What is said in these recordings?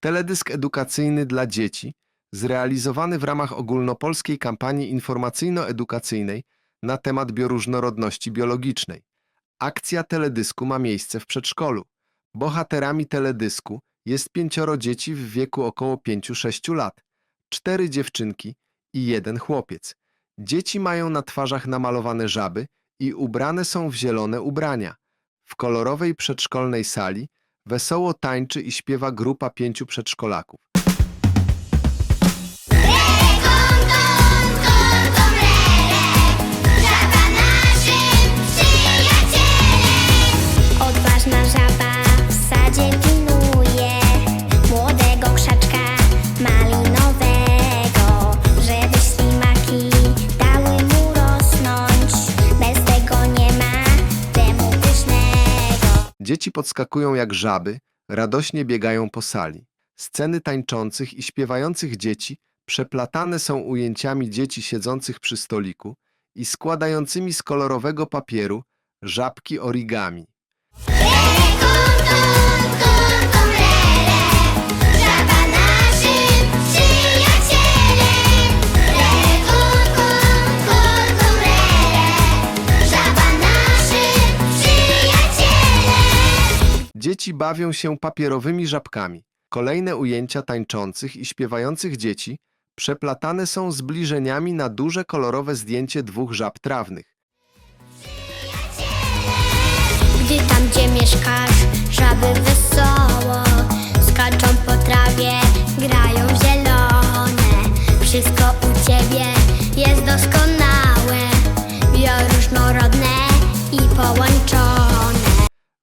Teledysk edukacyjny dla dzieci, zrealizowany w ramach ogólnopolskiej kampanii informacyjno-edukacyjnej na temat bioróżnorodności biologicznej. Akcja teledysku ma miejsce w przedszkolu. Bohaterami teledysku jest pięcioro dzieci w wieku około 5-6 lat, cztery dziewczynki i jeden chłopiec. Dzieci mają na twarzach namalowane żaby i ubrane są w zielone ubrania. W kolorowej przedszkolnej sali wesoło tańczy i śpiewa grupa pięciu przedszkolaków. Odważna żaba w sadzie Dzieci podskakują jak żaby, radośnie biegają po sali. Sceny tańczących i śpiewających dzieci przeplatane są ujęciami dzieci siedzących przy stoliku i składającymi z kolorowego papieru żabki origami. Dzieci bawią się papierowymi żabkami. Kolejne ujęcia tańczących i śpiewających dzieci przeplatane są zbliżeniami na duże kolorowe zdjęcie dwóch żab trawnych. Gdy tam, gdzie mieszkasz, żaby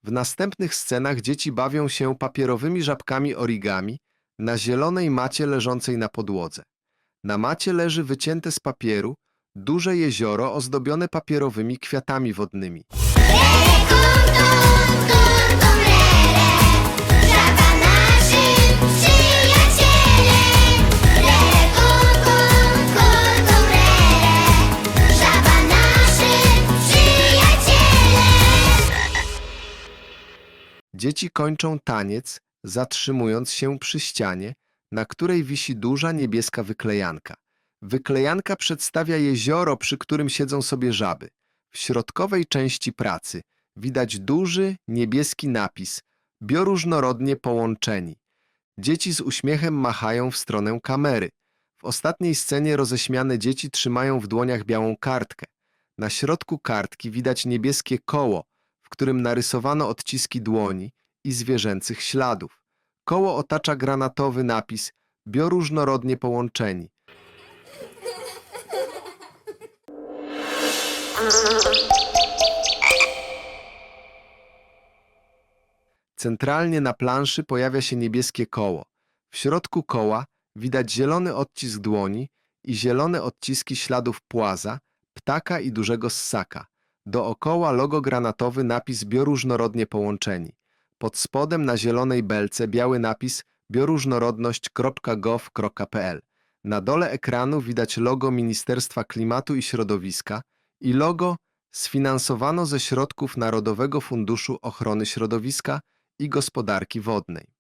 W następnych scenach dzieci bawią się papierowymi żabkami origami na zielonej macie leżącej na podłodze. Na macie leży wycięte z papieru duże jezioro ozdobione papierowymi kwiatami wodnymi. Dzieci kończą taniec, zatrzymując się przy ścianie, na której wisi duża niebieska wyklejanka. Wyklejanka przedstawia jezioro, przy którym siedzą sobie żaby. W środkowej części pracy widać duży niebieski napis Bioróżnorodnie połączeni. Dzieci z uśmiechem machają w stronę kamery. W ostatniej scenie roześmiane dzieci trzymają w dłoniach białą kartkę. Na środku kartki widać niebieskie koło, w którym narysowano odciski dłoni i zwierzęcych śladów. Koło otacza granatowy napis Bioróżnorodnie połączeni. Centralnie na planszy pojawia się niebieskie koło. W środku koła widać zielony odcisk dłoni i zielone odciski śladów płaza, ptaka i dużego ssaka. Dookoła logo granatowy napis bioróżnorodnie połączeni. Pod spodem na zielonej belce biały napis bioróżnorodność.gov.pl. Na dole ekranu widać logo Ministerstwa Klimatu i Środowiska i logo sfinansowano ze środków Narodowego Funduszu Ochrony Środowiska i Gospodarki Wodnej.